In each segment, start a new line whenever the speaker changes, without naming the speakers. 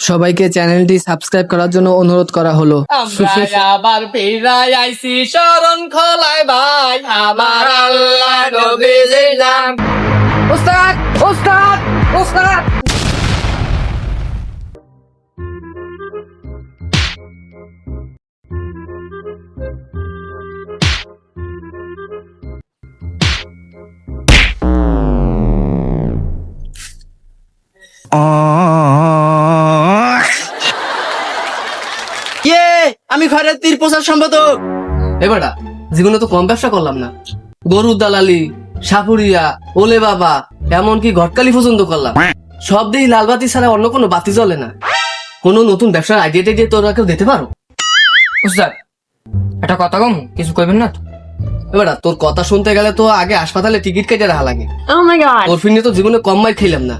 সবাইকে চ্যানেলটি সাবস্ক্রাইব করার জন্য অনুরোধ করা হলো।
আবার ফিরাই আইছি শরণ খোলায় ভাই আমার আল্লাহ নবীর নাম।
ওস্তাদ ওস্তাদ ওস্তাদ!
কে আমি খয়রাতির প্রচার সম্পাদক।
এবারটা জীবনে তো কম ব্যবসা করলাম না। গরুর দালালি সাপুরিয়া ওলে বাবা এমনকি ঘটকালি পর্যন্ত করলাম। সব দিয়ে লাল বাতি ছাড়া অন্য কোনো বাতি জ্বলে না। কোনো নতুন ব্যবসার আইডিয়া দিয়ে তোরা কেউ দিতে পারো?
উস্তাদ একটা কথা কম কিছু কইবেন না তো?
এবারটা তোর কথা শুনতে গেলে তো আগে হাসপাতালে টিকিট কেটে রাখা লাগে।
Oh.
তোর ফিরনে তো জীবনে কম মাই খেলাম না।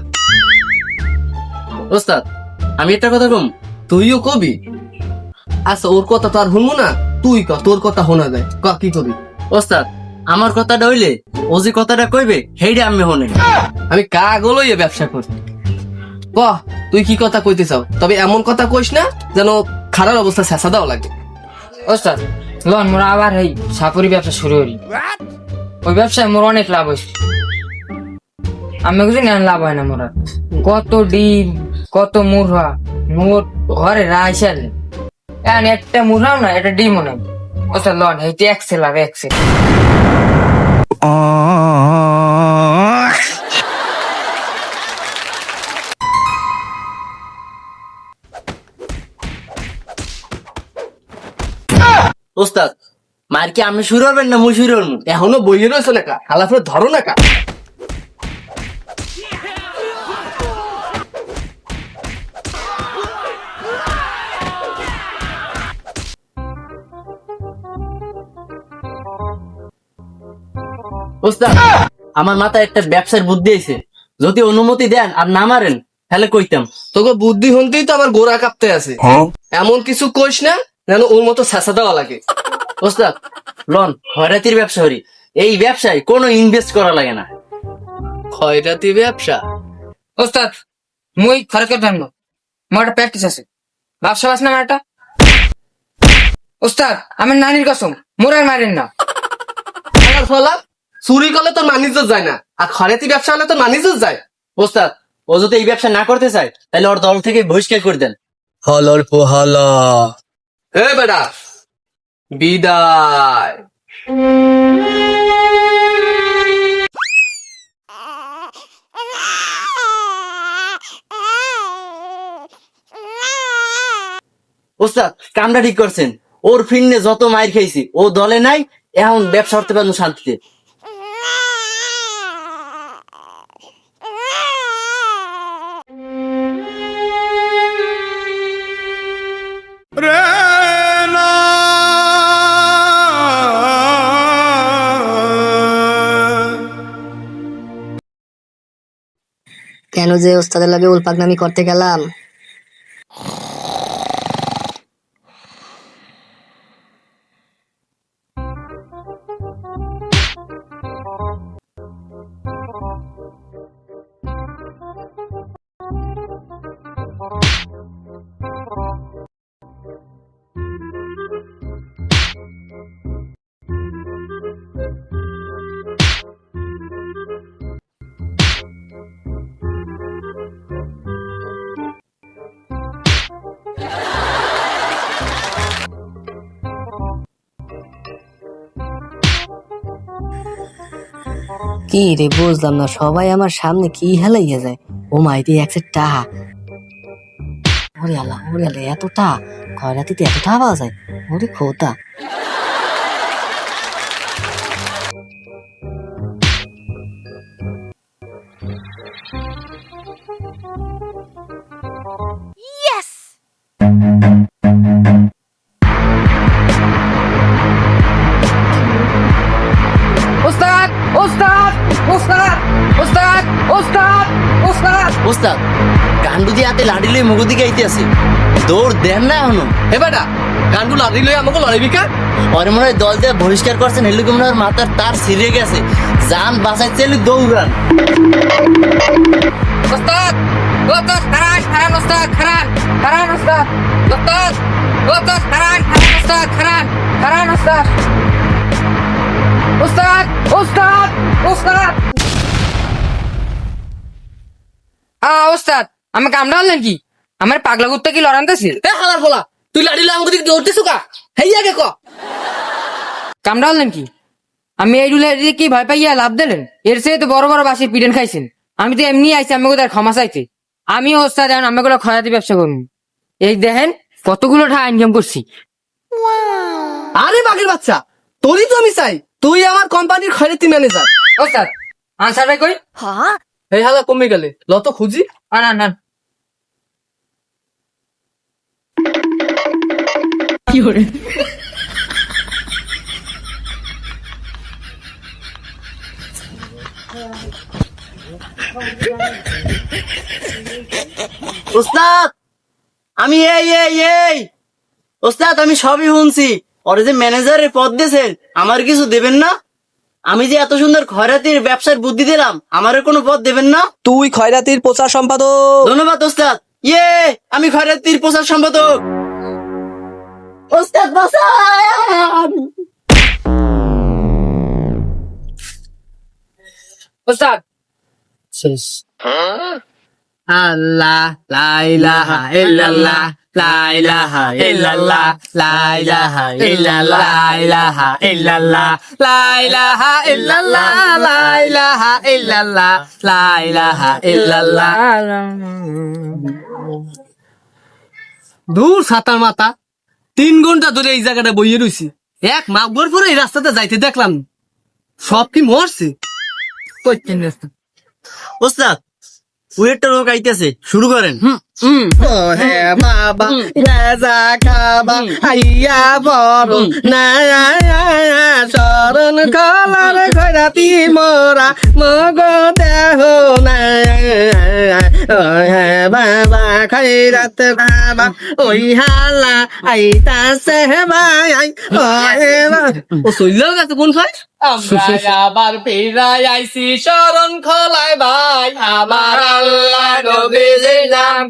ওস্তাদ আমি একটা কথা কম
তুইও কবি? আচ্ছা ওর কথা তো আর শুনব না। তুই ক তোর কথা শোনা যায়। ক কি কবি
ওস্তাদ আমার কথাটা হইলে ও যে কথাটা কইবে সেইটা আমি হনে
আমি কাগলই ব্যবসা করি ক তুই কি কথা কইতে চাও? তবে এমন কথা কইস না যেন খারাপ অবস্থা শেষা দাও লাগে।
উস্তাদ লন মোরা আবার এই সাপুরি ব্যবসা শুরু করি ওই ব্যবসায় মোর অনেক লাভ হয়েছে আমি কিছু নেন লাভ হয় না মোরা কত ডিম কত মুরহা মোর ঘরে রাইসাল একটা মুরহাও না, একটা ডিমও নাই ওস্তাদ লন
ওস্তাদ, মার কি আমি শুরু হবেন না, মুই শুরু হব?
এখনও বইয়ে রয়েছে না কা হালাফে ধরো না
ওস্তাদ আমার মাথায় একটা ব্যবসার বুদ্ধি আছে যদি অনুমতি দেন আর না মারেন তাহলে কইতাম।
তোকে বুদ্ধি হনতেই তো আবার গোড়া কাঁপতে আছে। এমন কিছু কইস না যেন ওর মতো শেষা দেওয়া লাগে।
ওস্তাদ লন খয়রাতির ব্যবসা করি। এই ব্যবসায় কোনো ইনভেস্ট করা লাগে না।
খয়রাতি ব্যবসা?
ওস্তাদ মুই খরচ করতাম না প্র্যাকটিস আছে। ব্যবসা আছে না আমার ওস্তাদ আমার নানির কসম মোর আর মারেন না।
খেলার ফলা চুরি করলে তোর মানিজ্য যায় না। আর খয়রাতি ব্যবসা হলে তোর মানিজ্য যায়।
ওস্তাদ ও যদি এই ব্যবসা না করতে চায় তাহলে ওর দল থেকে বহিষ্কার করে দেন।
হলর পোহালা এ বেটা বিদায়।
ওস্তাদ কামটা ঠিক করছেন। ওর ফিন্নে যত মাইর খাইছি ও দলে নাই এখন ব্যবসা করতে পারব শান্তিতে।
কেন যে ওস্তাদের লাগে উলপাকনামি করতে গেলাম? কি রে, বুঝলাম না, সবাই আমার সামনে কি হেলাইয়া যায়। ও মাইতি একসে টাহা। ওরে আল্লাহ ওরে আল্লাহ, এত টা খয়রাতিতে এত টা পাওয়া যায়? ওরে খোতা
লাড়ি লই মুগু দিকে আইতে আছে। দৌড় দেন না এখনও।
এ বেটা গানগুলো লাড়ি লই আমাকে লড়াইবি কা
ওর মনে হয় দল দিয়ে বহিষ্কার করছেন হেলুকে মনে হয় মাথার তার ছিঁড়ে গেছে। যান বাঁচাইতে হলে দৌড়ান।
ওস্তাদ ওস্তাদ খারান খারান ওস্তাদ খারান খারান ওস্তাদ। ওস্তাদ ওস্তাদ খারান খারান ওস্তাদ খারান খারান ওস্তাদ।
ওস্তাদ ওস্তাদ ওস্তাদ।
আ ওস্তাদ। আমি কামড়া হলেন কি আমার পাগলা কুত্তা কি লড়ানতেছিল
এ হালার ফলা তুই লাড়িলে আমাকে দিকে দৌড়তেছো কা? হেই আগে ক।
কামড়া হলেন কি আমি এই রুলে কি ভয় পাইয়া লাভ দিলেন? এর চেয়ে তো বড় বড় বাসি পিডেন খাইছেন। আমি তো এমনি আইছি আমি কোথায় ক্ষমা চাইতে। আমি ওস্তাদ এখন আমি গুলো খয়াতি ব্যবসা করুন। এই দেখেন কতগুলো টাকা ইনকাম করছি।
আরে বাঘের বাচ্চা তোরই তো আমি চাই। তুই আমার কোম্পানির খয়রাতি ম্যানেজার।
ওস্তাদ আনসার ভাই কই?
এই হালা কমে গেলে। লত খুঁজি।
আন আন আন
ওস্তাদ আমি এই এই এই। ওস্তাদ আমি সবই শুনছি। ওরে যে ম্যানেজারের পদ দিয়েছেন আমার কিছু দেবেন না? আমি যে এত সুন্দর খয়রাতির ব্যবসার বুদ্ধি দিলাম আমারও কোনো পথ দেবেন না?
তুই খয়রাতির প্রচার সম্পাদক।
ধন্যবাদ ওস্তাদ। ইয়ে আমি খয়রাতির প্রচার সম্পাদক। ওস্তাদ বাসান।
ওস্তাদ।
শেষ। আল্লাহ লাইলাহা ইল্লাল্লাহ। লাইলাহা ইল্লাল্লাহ লাইলাহা ইল্লাল্লাহ লাইলাহা ইল্লাল্লাহ লাইলাহা ইল্লাল্লাহ লাইলাহা ইল্লাল্লাহ লাইলাহা ইল্লাল্লাহ দূর সাতার মাথা। তিন ঘণ্টা ধরে এই জায়গাটা বইয়ে রইছি। এক মাঘবর পরে এই রাস্তাতে যাইতে দেখলাম। সব কি মরছে?
ওস্তাদ
ওয়েটটা লোক আইতেছে শুরু করেন।
হে বাবা রাজা আইয়া বড় নায়া শরণ কলার খরাতি মোরা মগ দেহ বাবা খৈরত বাবা, ওই হালা আইতা আইতাছে ভাই ও সইলেও গেছে, কোন খাই আমরা আবার ফিরাই আইছি, শরণ খোলায় ভাই, আমার আল্লাহ নবীর নাম।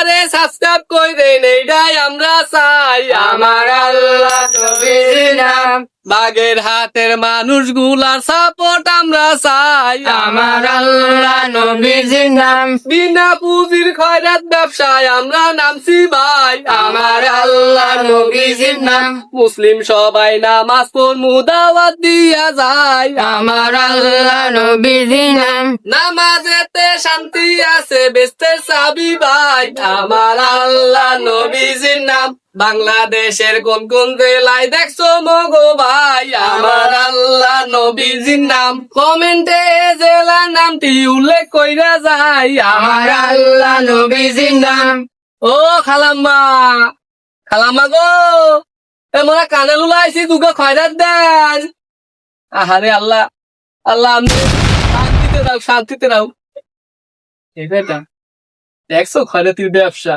ক্যালেন্ডারে সাবস্ক্রাইব কইরে নেইডাই আমরা চাই। আমার আল্লাহ নবীজির নাম। বাগের হাতের মানুষগুলার সাপোর্ট আমরা চাই। আমার আল্লাহ নবীজির নাম। বিনা পুঁজির খয়রাত ব্যবসায় আমরা নামছি ভাই। আমার আল্লাহ নবীজির নাম। মুসলিম সবাই নামাজ পড়মু, দাওয়াত দিয়া যায়। আমার আল্লাহ
নবীজির নাম।
নামাজেতে শান্তি আছে বেস্তের চাবি ভাই। আমার আল্লাহ নবীজির নাম। বাংলাদেশের কোন কোন জেলায় দেখছ মগো ভাই? আমার আল্লাহ নবীজির নাম। কমেন্টে জেলা নামটি উল্লেখ কইরা যায় আমার আল্লাহ নবীজির নাম। ও খালাম্মা। খালাম্মা গো। এ মোরা কানে লুলাইছি দুগো খয়রাত দেন। আহারে আল্লাহ। আল্লাহ, আমি শান্তিতে রাও শান্তিতে রাও। এটা দেখছ খয়রাতির ব্যবসা?